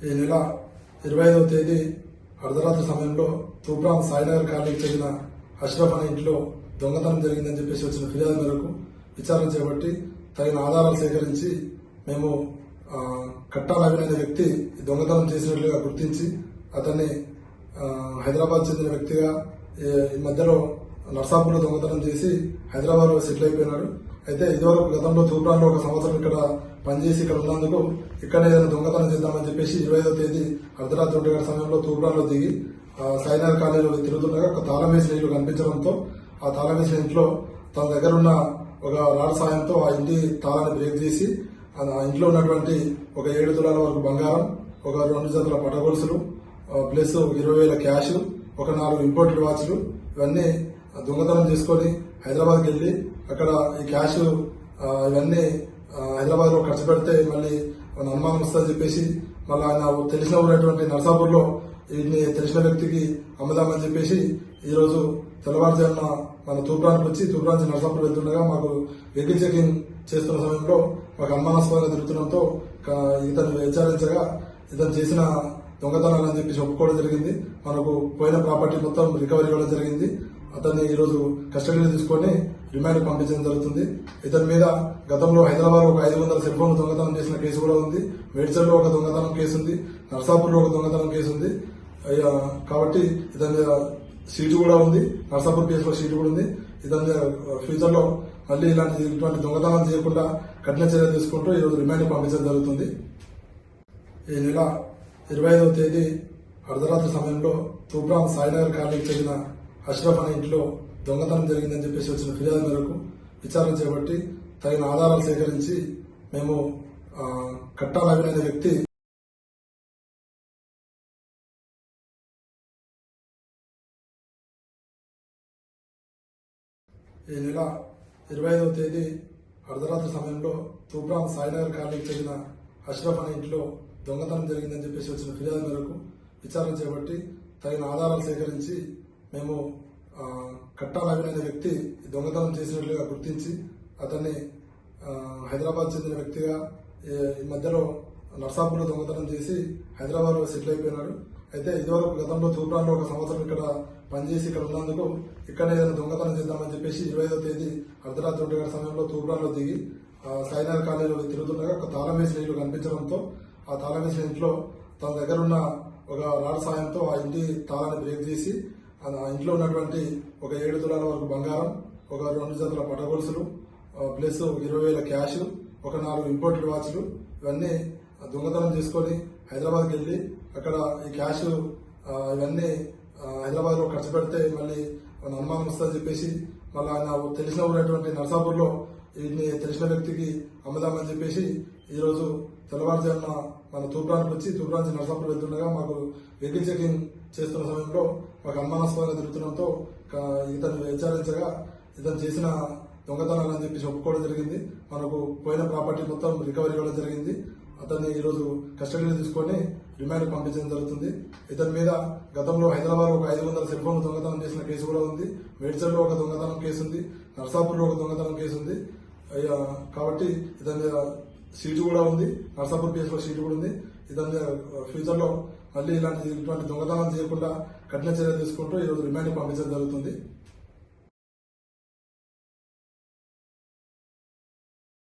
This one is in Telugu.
ఈ నెల ఇరవై ఐదవ తేదీ అర్ధరాత్రి సమయంలో తూప్రాన్ సాయినగర్ కాలనీకి చెందిన అష్రఫ్ అనే ఇంట్లో దొంగతనం జరిగిందని చెప్పేసి వచ్చిన ఫిర్యాదు మేరకు విచారణ చేపట్టి తగిన ఆధారాలు సేకరించి మేము ఆ, అనే వ్యక్తి దొంగతనం చేసినట్లుగా గుర్తించి అతన్ని హైదరాబాద్ చెందిన వ్యక్తిగా ఈ- ఈ మధ్యలో నర్సాపూర్లో దొంగతనం చేసి హైదరాబాద్లో సెటిల్ అయిపోయినాడు. అయితే ఇదివరకు గతంలో తూప్రాన్లో ఒక సంవత్సరం ఇక్కడ పనిచేసి ఇక్కడ ఉన్నందుకు ఇక్కడ ఏదైనా దొంగతనం చేద్దామని చెప్పేసి ఇరవై ఐదో తేదీ అర్ధరాత్రి ఒంటి గంట సమయంలో తూప్రాన్లో దిగి ఆ, సైనార్ తిరుగుతుండగా ఒక తాళం వేసిన ఇల్లు కనిపించడంతో ఆ తాళం వేసిన ఇంట్లో తన దగ్గర ఉన్న ఒక రాడ్ సాయంతో ఆ ఇంటి తాళాన్ని బ్రేక్ చేసి ఆ ఇంట్లో ఉన్నటువంటి ఒక ఏడు తులాల వరకు బంగారం ఒక రెండు జతల పటగొలుసులు ఆ, ప్లస్ ఇరవై వేల క్యాష్ ఒక నాలుగు ఇంపోర్టెడ్ వాచ్లు ఇవన్నీ దొంగతనం చేసుకొని హైదరాబాద్కి వెళ్ళి అక్కడ ఈ క్యాష్ ఇవన్నీ హైదరాబాద్లో ఖర్చు పెడితే మళ్ళీ మన అనుమానం వస్తుందని చెప్పేసి మళ్ళీ ఆయన తెలిసిన ఉన్నటువంటి నర్సాపూర్లో వీటిని తెలిసిన వ్యక్తికి అమ్ముదామని చెప్పేసి ఈరోజు తెల్లవారుజామున మన తూప్రానికి వచ్చి తూప్రా నర్సాపూర్ వెళ్తుండగా మాకు వెహికల్ చెకింగ్ చేస్తున్న సమయంలో మాకు అనుమానాస్పదంగా తిరుగుతుండటంతో ఇతను హెచ్చరించగా ఇతను చేసిన దొంగతనాలని చెప్పేసి ఒప్పుకోవడం జరిగింది. మనకు పోయిన ప్రాపర్టీ మొత్తం రికవరీ ఇవ్వడం జరిగింది. అతన్ని ఈరోజు కస్టడీలో తీసుకొని రిమాండ్ పంపించడం జరుగుతుంది. ఇతని మీద గతంలో హైదరాబాద్ ఒక ఐదు వందల సెల్ ఫోన్ దొంగతనం చేసిన కేసు కూడా ఉంది. మేడ్చల్లో ఒక దొంగతనం కేసు ఉంది. నర్సాపూర్లో ఒక దొంగతనం కేసు ఉంది. కాబట్టి ఇతని మీద సీటు కూడా ఉంది. నర్సాపూర్ కేసులో సీటు కూడా ఉంది. ఇతని మీద ఫ్యూచర్లో మళ్ళీ ఇలాంటి ఇటువంటి దొంగతనం చేయకుండా కఠిన చర్యలు తీసుకుంటూ ఈరోజు రిమాండ్ పంపించడం జరుగుతుంది. ఈ నెల ఇరవై ఐదవ తేదీ అర్ధరాత్రి సమయంలో తూప్రాం సాయినగర్ కాలనీకి చెందిన అష్రఫ్ అనే ఇంట్లో దొంగతనం జరిగిందని చెప్పేసి వచ్చిన ఫిర్యాదు మేరకు విచారణ చేపట్టి తగిన ఆధారాలు సేకరించి మేము కట్టాలనే అనే వ్యక్తి ఈ నెల ఇరవై ఐదవ తేదీ అర్ధరాత్రి సమయంలో తూప్రాం సాయినగర్ కాలనీకి చెందిన అష్రఫ్ అనే ఇంట్లో దొంగతనం జరిగిందని చెప్పేసి వచ్చిన ఫిర్యాదు మేరకు విచారణ చేపట్టి తగిన ఆధారాలు సేకరించి మేము ఆ, అనే వ్యక్తి దొంగతనం చేసినట్లుగా గుర్తించి అతన్ని హైదరాబాద్ చెందిన వ్యక్తిగా ఈ- ఈ మధ్యలో నర్సాపూర్లో దొంగతనం చేసి హైదరాబాద్లో సెటిల్ అయిపోయినాడు. అయితే ఇదివరకు గతంలో తూప్రాన్లో ఒక సంవత్సరం ఇక్కడ పనిచేసి ఇక్కడ ఉన్నందుకు ఇక్కడ ఏదైనా దొంగతనం చేద్దామని చెప్పేసి ఇరవై ఐదో తేదీ అర్ధరాత్రి ఒంటి గంట సమయంలో తూప్రాన్లో దిగి ఆ, సైనార్ కాలనీలో తిరుగుతుండగా ఒక తాళం వేసిన ఇల్లు కనిపించడంతో ఆ తాళం వేసిన ఇంట్లో తన దగ్గర ఉన్న ఒక రాడ్ సాయంతో ఆ ఇంటి తాళాన్ని బ్రేక్ చేసి ఆ ఇంట్లో ఉన్నటువంటి ఒక ఏడు తులాల వరకు బంగారం ఒక రెండు జతల పటగొలుసులు ప్లస్ ఇరవై వేల క్యాష్ ఒక నాలుగు ఇంపోర్టెడ్ వాచ్లు ఇవన్నీ దొంగతనం చేసుకొని హైదరాబాద్కి వెళ్ళి అక్కడ ఈ క్యాష్ ఇవన్నీ హైదరాబాద్లో ఖర్చు పెడితే మళ్ళీ మన అనుమానం వస్తుందని చెప్పేసి మళ్ళీ ఆయన తెలిసిన ఉన్నటువంటి నర్సాపూర్లో వీటిని తెలిసిన వ్యక్తికి అమ్ముదామని చెప్పేసి ఈరోజు తెల్లవారుజామున మన తూప్రానికి వచ్చి తూప్రా నుంచి నర్సాపూర్ వెళ్తుండగా మాకు వెహికల్ చెకింగ్ చేస్తున్న సమయంలో ఒక అనుమానాస్పద తిరుగుతుండటంతో ఇతను విచారించగా ఇతను చేసిన దొంగతనాలని చెప్పేసి ఒప్పుకోవడం జరిగింది. మనకు పోయిన ప్రాపర్టీ మొత్తం రికవరీ ఇవ్వడం జరిగింది. అతన్ని ఈరోజు కస్టడీలో తీసుకొని రిమాండ్ పంపించడం జరుగుతుంది. ఇతని మీద గతంలో హైదరాబాద్ ఒక ఐదు వందల సెల్ ఫోన్లు దొంగతనం చేసిన కేసు కూడా ఉంది. మేడ్చల్లో ఒక దొంగతనం కేసు ఉంది. నర్సాపూర్లో ఒక దొంగతనం కేసు ఉంది. అయ్యా, కాబట్టి ఇతని మీద సీటు కూడా ఉంది. నర్సాపూర్ కేసులో సీటు కూడా ఉంది. ఇతని మీద ఫ్యూచర్లో మళ్ళీ ఇలాంటి ఇటువంటి దొంగతనం చేయకుండా కఠిన చర్యలు తీసుకుంటూ ఈ రోజు రిమాండ్ పంపించడం జరుగుతుంది.